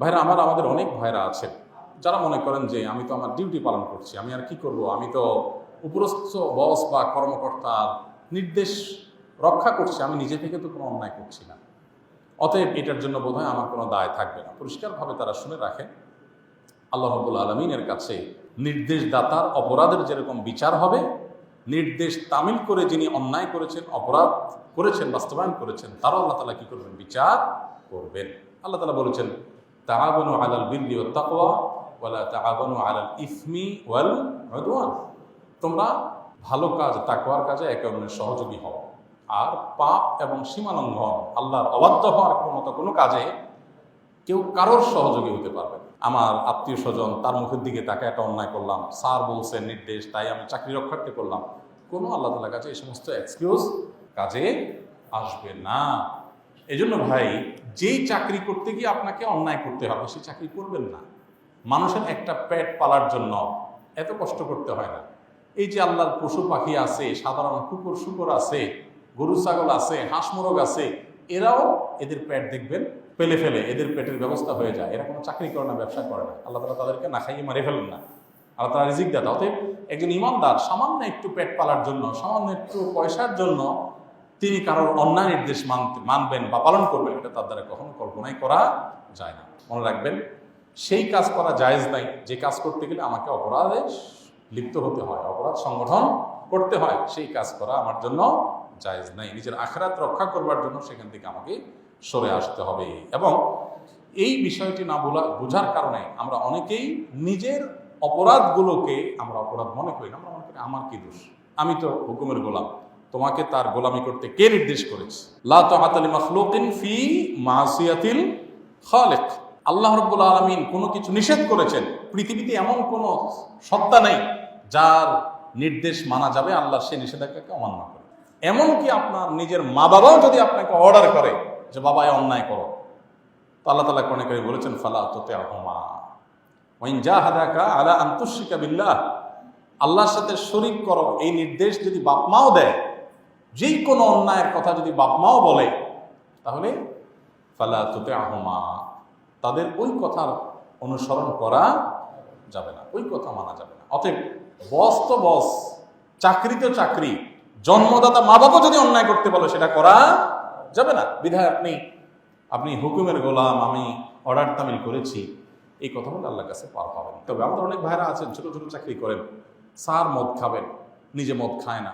ভাইরা, আমার আমাদের অনেক ভাইরা আছেন, যারা মনে করেন যে আমি তো আমার ডিউটি পালন করছি, আমি আর কি করব? আমি তো উপরস্থ বস বা কর্মকর্তার নির্দেশ রক্ষা করছি, আমি নিজে থেকে তো কোনো অন্যায় করছি না। অতএব এটার জন্য বোধহয় আমার কোনো দায় থাকবে না। পরিষ্কারভাবে তারা শুনে রাখে আল্লাহ রবুল আলমিনের কাছে নির্দেশদাতার অপরাধের যেরকম বিচার হবে, নির্দেশ তামিল করে যিনি অন্যায় করেছেন, অপরাধ করেছেন, বাস্তবায়ন করেছেন, তারাও আল্লাহ তালা কি করবেন? বিচার করবেন। আল্লাহ তালা বলেছেন তাহাবনু আলাল বিল্লি ও তাকওয়া ওয়ালা তাহাবনু আলাল ইসমি ওয়াল উদওয়ান। তোমরা ভালো কাজ, তাকওয়ার কাজে একে অন্যের সহযোগী হও। আর পাপ এবং সীমালঙ্ঘন আল্লাহর অবাধ্য হওয়ার মতো কোনো কাজে কেউ কারোর সহযোগী হতে পারবে আমার আত্মীয় স্বজন তার মুখের দিকে তাকে একটা অন্যায় করলাম, স্যার বলছেন নির্দেশ, তাই আমি চাকরি রক্ষার্থে করলাম। কোনো আল্লাহ তালার কাছে এই সমস্ত এক্সকিউজ কাজে আসবে না। এজন্য ভাই, যেই চাকরি করতে গিয়ে আপনাকে অন্যায় করতে হবে সেই চাকরি করবেন না। মানুষের একটা পেট পালার জন্য এত কষ্ট করতে হয় না। এই যে আল্লাহর পশু পাখি আছে, সাধারণ কুকুর শুকুর আছে, গরু, ছাগল আছে, হাঁস, মোরগ আছে, এরাও এদের পেট দেখবেন পেলে ফেলে, এদের পেটের ব্যবস্থা হয়ে যায়। এরা কোনো চাকরি করে না, ব্যবসা করে না। আল্লাহ তালা তাদেরকে না খাইয়ে মারে ফেলেন না। আল্লাহ তালা রিজিক দাতা অতএব একজন ইমানদার সামান্য একটু পেট পালার জন্য, সামান্য একটু পয়সার জন্য তিনি কারোর অন্যায় নির্দেশ মানতে মানবেন বা পালন করবেন এটা তার দ্বারা কখনো কল্পনাই করা যায় না। মনে রাখবেন, সেই কাজ করা জায়েজ নাই। যে কাজ করতে গেলে আমাকে অপরাধে লিপ্ত হতে হয়, অপরাধ সংগঠন করতে হয়, সেই কাজ করা আমার জন্য জায়েজ নাই। নিজের আখরাত রক্ষা করবার জন্য সেখান থেকে আমাকে সরে আসতে হবে। এবং এই বিষয়টি না বোলা বোঝার কারণে আমরা অনেকেই নিজের অপরাধগুলোকে আমরা অপরাধ মনে করি না। আমরা মনে করি, আমার কি দোষ? আমি তো হুকুমের গোলাম। তোমাকে তার গোলামি করতে কে নির্দেশ করেছে? ফি খালিক। আল্লাহ রাব্বুল আলামিন কোনো কিছু নিষেধ করেছেন। পৃথিবীতে এমন কোনো সত্তা নেই যার নির্দেশ মানা যাবে, আল্লাহ সে নিষেধাজ্ঞাকে অমান্য করে। এমনকি আপনার নিজের মা বাবাও যদি আপনাকে অর্ডার করে যে, বাবা অন্যায় করো। আল্লাহ তালা কোনে করে বলেছেন, ফালা তোতে আহমা ওয়াইন জাহাদাকা আলা বিল্লাহ। আল্লাহর সাথে শরিক করো। এই নির্দেশ যদি বাপ মাও দেয় যেই কোনো অন্যায়ের কথা যদি বাপ মাও বলে, তাহলে ফালা তোতে আহমা তাদের ওই কথার অনুসরণ করা যাবে না, ওই কথা মানা যাবে না। অতএব বস তো বস, চাকরি তো চাকরি, জন্মদাতা মা বাবা যদি অন্যায় করতে বলে, সেটা করা যাবে না। বিধায় আপনি আপনি হুকুমের গোলাম, আমি অর্ডার তামিল করেছি, এই কথা বলে আল্লাহর কাছে পার পাবেন। তবে আমাদের অনেক ভাইরা আছেন, ছোট ছোট চাকরি করেন, স্যার মদ খাবেন, নিজে মদ খায় না।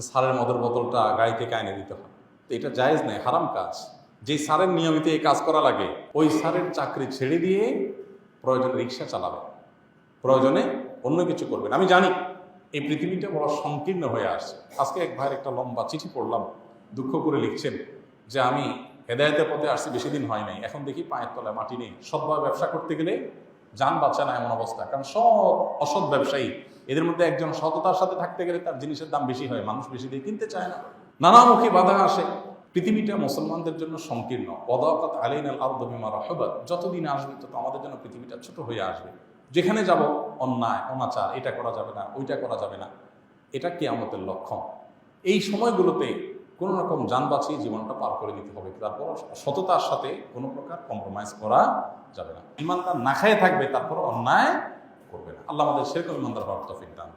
স্যারের মদের বোতলটা গাড়িতে কায়নে দিতে হয়। তো এটা জায়েজ নেই, হারাম কাজ। যে সারের নিয়মিত এই কাজ করা লাগে, ওই সারের চাকরি ছেড়ে দিয়ে প্রয়োজনে রিক্সা চালাবে। প্রয়োজনে অন্য কিছু করবেন আমি জানি এই পৃথিবীটা বড় সংকীর্ণ হয়ে আসছে। আজকে এক ভাইয়ের একটা লম্বা চিঠি পড়লাম, দুঃখ করে লিখছেন যে, আমি হেদায়তের পথে আসছি, বেশি দিন হয় নাই। এখন দেখি পায়ের তলায় মাটি নেই। সৎভাবে ব্যবসা করতে গেলে যান বাঁচা না এমন অবস্থা। কারণ সব অসৎ ব্যবসায়ী, এদের মধ্যে একজন সততার সাথে থাকতে গেলে তার জিনিসের দাম বেশি হয়, মানুষ বেশি দিয়ে কিনতে চায় না। নানামুখী বাধা আসে। পৃথিবীটা মুসলমানদের জন্য সংকীর্ণ। পদাকাত আলাইন আল আর্দমিমা রহবাদ যতদিন আসবে, তত আমাদের জন্য পৃথিবীটা ছোট হয়ে আসবে। যেখানে যাব, অন্যায়, অনাচার, এটা করা যাবে না, ওইটা করা যাবে না। এটা কি আমাদের লক্ষণ। এই সময়গুলোতে কোনো রকম যান বাঁচিয়ে জীবনটা পার করে দিতে হবে তারপর সততার সাথে কোনো প্রকার কম্প্রোমাইজ করা যাবে না। ইমানদার না খায় থাকবে তারপর অন্যায় করবে না। আল্লাহ আমাদের সেরকম ইমানদার হওয়ার তফিক দান